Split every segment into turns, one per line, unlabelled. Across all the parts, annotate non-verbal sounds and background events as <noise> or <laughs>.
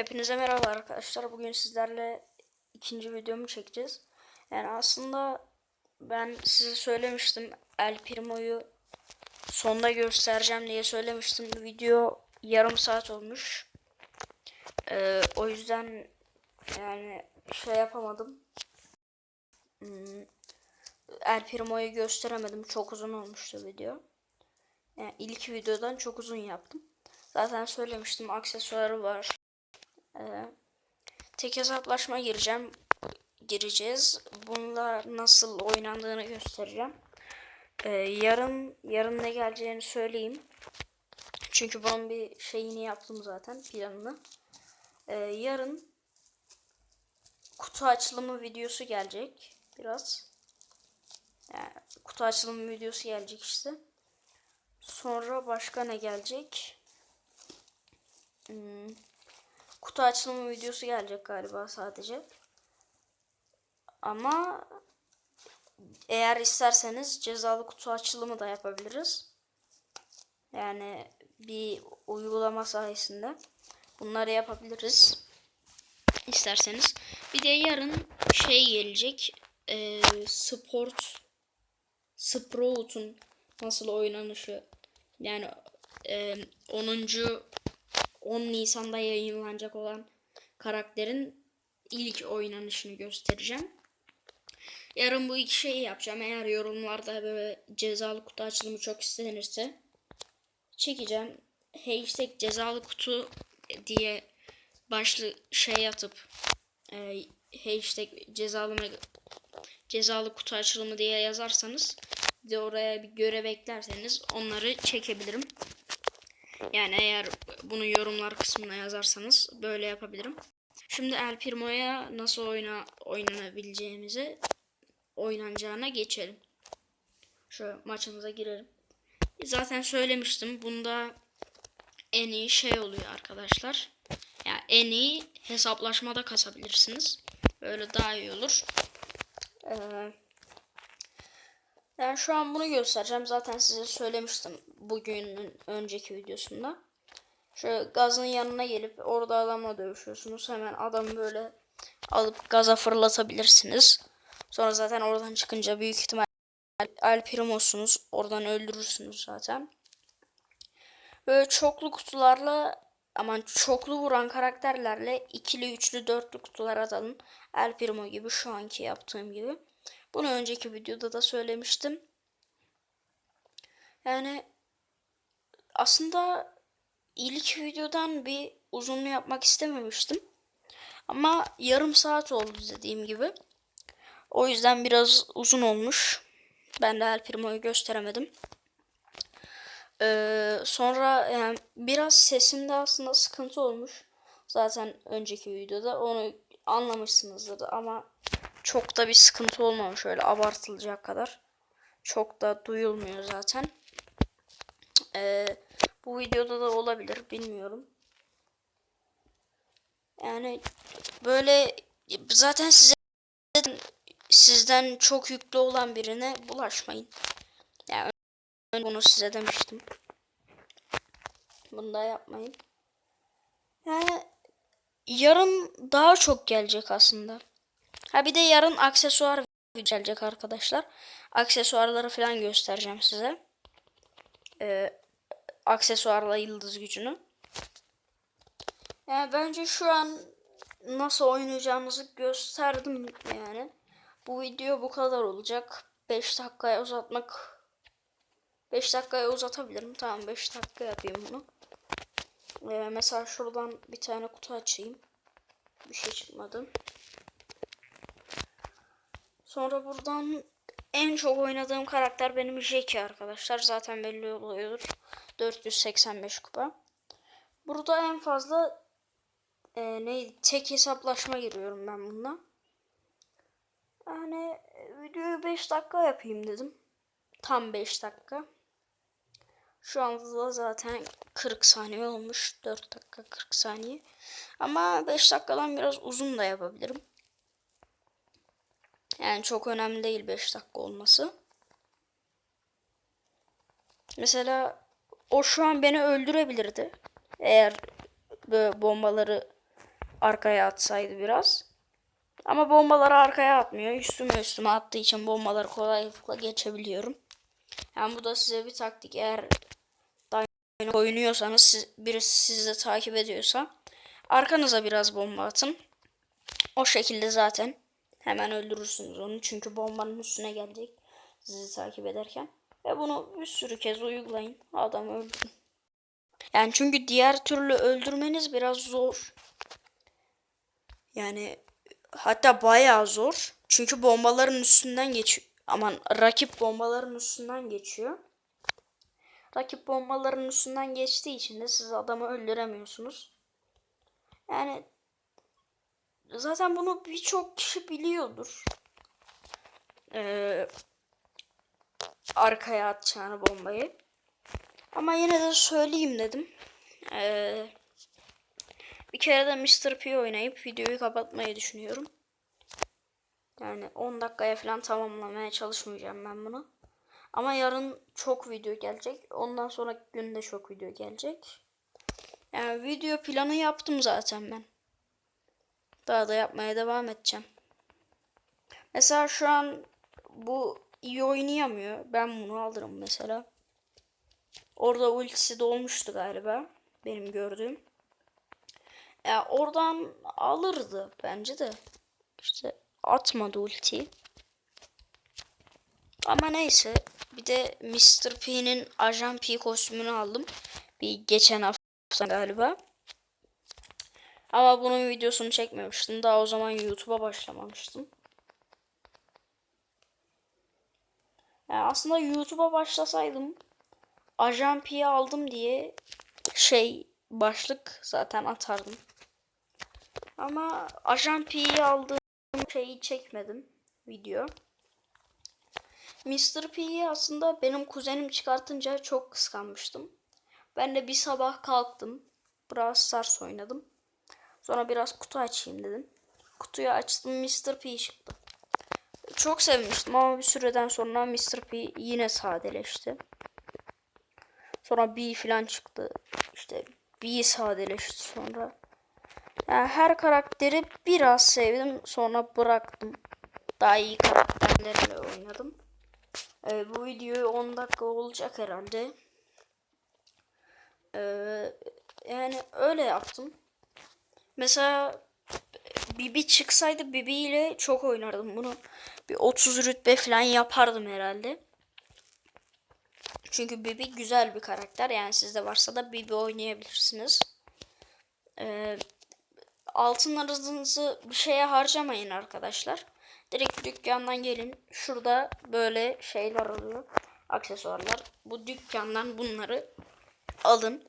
Hepinize merhaba arkadaşlar. Bugün sizlerle ikinci videomu çekeceğiz. Yani aslında ben size söylemiştim. El Primo'yu sonda göstereceğim diye söylemiştim. Video yarım saat olmuş. Ee, o yüzden yani şey yapamadım. Hmm, El Primo'yu gösteremedim. Çok uzun olmuştu video. Yani ilk videodan çok uzun yaptım. Zaten söylemiştim aksesuarı var. Ee, tek hesaplaşma gireceğim. Gireceğiz. Bununla nasıl oynandığını göstereceğim. Ee, yarın yarın ne geleceğini söyleyeyim. Çünkü bunun bir şeyini yaptım zaten planını. Ee, yarın kutu açılımı videosu gelecek. Biraz. Yani kutu açılımı videosu gelecek işte. Sonra başka ne gelecek? Hmm kutu açılımı videosu gelecek galiba sadece. Ama eğer isterseniz cezalı kutu açılımı da yapabiliriz. Yani bir uygulama sayesinde bunları yapabiliriz. İsterseniz. Bir de yarın şey gelecek. E, sport Sprout'un nasıl oynanışı yani e, 10. 10 Nisan'da yayınlanacak olan karakterin ilk oynanışını göstereceğim. Yarın bu iki şeyi yapacağım. Eğer yorumlarda böyle cezalı kutu açılımı çok istenirse çekeceğim. Hashtag cezalı kutu diye başlı şey atıp e, hashtag cezalı cezalı kutu açılımı diye yazarsanız de oraya bir görev eklerseniz onları çekebilirim. Yani eğer bunu yorumlar kısmına yazarsanız böyle yapabilirim. Şimdi El Primo'ya nasıl oyna oynanabileceğimizi oynanacağına geçelim. Şu maçımıza girelim. Zaten söylemiştim. Bunda en iyi şey oluyor arkadaşlar. Yani en iyi hesaplaşmada kasabilirsiniz. Böyle daha iyi olur. Ee, yani şu an bunu göstereceğim. Zaten size söylemiştim bugünün önceki videosunda. Şöyle gazın yanına gelip orada adamla dövüşüyorsunuz. Hemen adamı böyle alıp gaza fırlatabilirsiniz. Sonra zaten oradan çıkınca büyük ihtimal El Primo'sunuz. Oradan öldürürsünüz zaten. Böyle çoklu kutularla aman çoklu vuran karakterlerle ikili, üçlü, dörtlü kutulara dalın. El Primo gibi şu anki yaptığım gibi. Bunu önceki videoda da söylemiştim. Yani aslında ilk videodan bir uzunlu yapmak istememiştim. Ama yarım saat oldu dediğim gibi. O yüzden biraz uzun olmuş. Ben de El Primo'yu gösteremedim. Ee, sonra yani biraz sesimde aslında sıkıntı olmuş. Zaten önceki videoda onu anlamışsınızdır ama çok da bir sıkıntı olmamış öyle abartılacak kadar. Çok da duyulmuyor zaten. Ee, bu videoda da olabilir bilmiyorum. Yani böyle zaten size sizden çok yüklü olan birine bulaşmayın. Yani bunu size demiştim. Bunu da yapmayın. Yani yarın daha çok gelecek aslında. Ha bir de yarın aksesuar gelecek arkadaşlar. Aksesuarları falan göstereceğim size. Ee, aksesuarla yıldız gücünü. Yani bence şu an nasıl oynayacağımızı gösterdim yani. Bu video bu kadar olacak. 5 dakikaya uzatmak 5 dakikaya uzatabilirim. Tamam 5 dakika yapayım bunu. Ee, mesela şuradan bir tane kutu açayım. Bir şey çıkmadı. Sonra buradan en çok oynadığım karakter benim Jackie arkadaşlar. Zaten belli oluyordur. 485 kupa. Burada en fazla e, neydi? Tek hesaplaşma giriyorum ben bununla. Yani videoyu 5 dakika yapayım dedim. Tam 5 dakika. Şu anda da zaten 40 saniye olmuş. 4 dakika 40 saniye. Ama 5 dakikadan biraz uzun da yapabilirim. Yani çok önemli değil 5 dakika olması. Mesela o şu an beni öldürebilirdi. Eğer böyle bombaları arkaya atsaydı biraz. Ama bombaları arkaya atmıyor. Üstüme üstüme attığı için bombaları kolaylıkla geçebiliyorum. Yani bu da size bir taktik. Eğer Dynamite oynuyorsanız siz, birisi sizi takip ediyorsa arkanıza biraz bomba atın. O şekilde zaten hemen öldürürsünüz onu. Çünkü bombanın üstüne gelecek sizi takip ederken. Ve bunu bir sürü kez uygulayın. Adamı öldürün. Yani çünkü diğer türlü öldürmeniz biraz zor. Yani hatta bayağı zor. Çünkü bombaların üstünden geçiyor. Aman rakip bombaların üstünden geçiyor. Rakip bombaların üstünden geçtiği için de siz adamı öldüremiyorsunuz. Yani zaten bunu birçok kişi biliyordur. Ee, arkaya atacağını bombayı. Ama yine de söyleyeyim dedim. Ee, bir kere de Mr. P oynayıp videoyu kapatmayı düşünüyorum. Yani 10 dakikaya falan tamamlamaya çalışmayacağım ben bunu. Ama yarın çok video gelecek. Ondan sonra günde çok video gelecek. Yani video planı yaptım zaten ben. Daha da yapmaya devam edeceğim. Mesela şu an bu iyi oynayamıyor. Ben bunu alırım mesela. Orada ultisi dolmuştu galiba. Benim gördüğüm. Ya oradan alırdı bence de. İşte atmadı ultiyi. Ama neyse. Bir de Mr. P'nin Ajan P kostümünü aldım. Bir geçen hafta galiba. Ama bunun videosunu çekmemiştim. Daha o zaman YouTube'a başlamamıştım. Yani aslında YouTube'a başlasaydım Ajan P'yi aldım diye şey başlık zaten atardım. Ama Ajan P'yi aldığım şeyi çekmedim video. Mr. P'yi aslında benim kuzenim çıkartınca çok kıskanmıştım. Ben de bir sabah kalktım. Brawl Stars oynadım. Sonra biraz kutu açayım dedim. Kutuyu açtım Mr. P çıktı. Çok sevmiştim ama bir süreden sonra Mr. P yine sadeleşti. Sonra B falan çıktı. İşte B sadeleşti sonra. Yani her karakteri biraz sevdim sonra bıraktım. Daha iyi karakterlerle oynadım. Ee, bu video 10 dakika olacak herhalde. Ee, yani öyle yaptım. Mesela Bibi çıksaydı Bibi ile çok oynardım bunu. Bir 30 rütbe falan yapardım herhalde. Çünkü Bibi güzel bir karakter. Yani sizde varsa da Bibi oynayabilirsiniz. Ee, altınlarınızı bir şeye harcamayın arkadaşlar. Direkt dükkandan gelin. Şurada böyle şeyler oluyor. Aksesuarlar. Bu dükkandan bunları alın.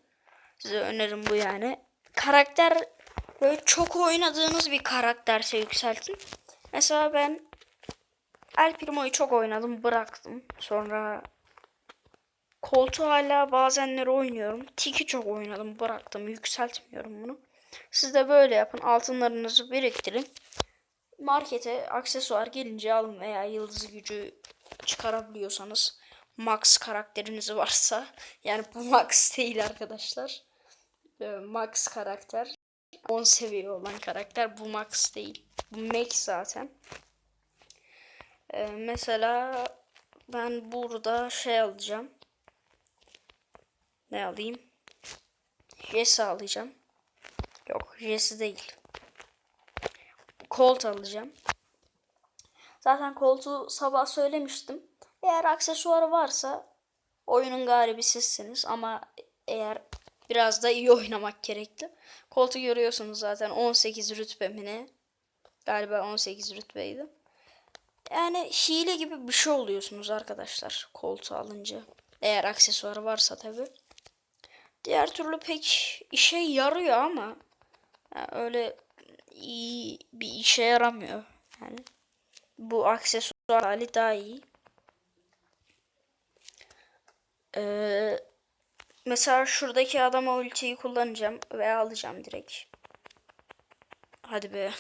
Size önerim bu yani. Karakter böyle çok oynadığınız bir karakterse yükseltin. Mesela ben El Primo'yu çok oynadım bıraktım. Sonra Koltuğu hala bazenleri oynuyorum. Tiki çok oynadım bıraktım yükseltmiyorum bunu. Siz de böyle yapın altınlarınızı biriktirin. Markete aksesuar gelince alın veya yıldız gücü çıkarabiliyorsanız. Max karakteriniz varsa. Yani bu Max değil arkadaşlar. Ee, Max karakter. 10 seviye olan karakter bu Max değil. Bu Max zaten. Ee, mesela ben burada şey alacağım. Ne alayım? Jesse alacağım. Yok Jesse değil. Colt alacağım. Zaten Colt'u sabah söylemiştim. Eğer aksesuarı varsa oyunun galibi sizsiniz ama eğer biraz da iyi <laughs> oynamak gerekli. Colt'u görüyorsunuz zaten 18 rütbe mi ne? Galiba 18 rütbeydi. Yani hile gibi bir şey oluyorsunuz arkadaşlar Colt'u alınca. Eğer aksesuarı varsa tabi. Diğer türlü pek işe yarıyor ama yani öyle iyi bir işe yaramıyor. Yani bu aksesuar hali daha iyi. Ee, mesela şuradaki adama ultiyi kullanacağım ve alacağım direkt. Hadi be.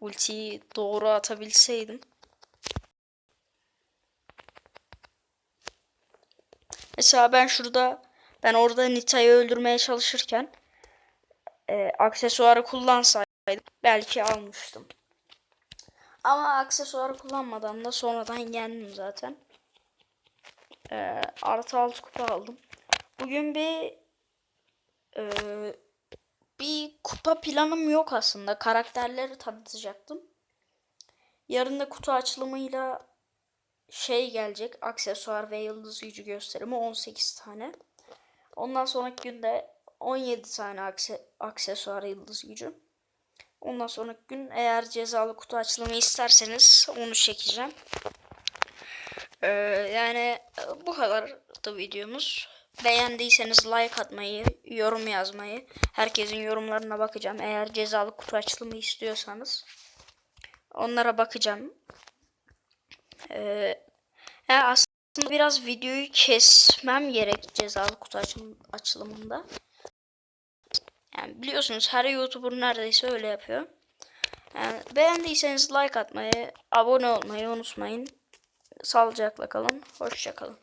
Ultiyi doğru atabilseydim. Mesela ben şurada ben orada Nita'yı öldürmeye çalışırken e, aksesuarı kullansaydım belki almıştım. Ama aksesuar kullanmadan da sonradan yendim zaten. Ee, artı 6 kupa aldım. Bugün bir e, bir kupa planım yok aslında. Karakterleri tanıtacaktım. Yarın da kutu açılımıyla şey gelecek. Aksesuar ve yıldız gücü gösterimi 18 tane. Ondan sonraki günde 17 tane akse, aksesuar yıldız gücü. Ondan sonraki gün eğer cezalı kutu açılımı isterseniz onu çekeceğim. Ee, yani e, bu kadardı videomuz. Beğendiyseniz like atmayı, yorum yazmayı, herkesin yorumlarına bakacağım. Eğer cezalı kutu açılımı istiyorsanız onlara bakacağım. Ee, yani aslında biraz videoyu kesmem gerek cezalı kutu açılım, açılımında. Yani biliyorsunuz her YouTuber neredeyse öyle yapıyor. Yani beğendiyseniz like atmayı, abone olmayı unutmayın. Sağlıcakla kalın. Hoşça kalın.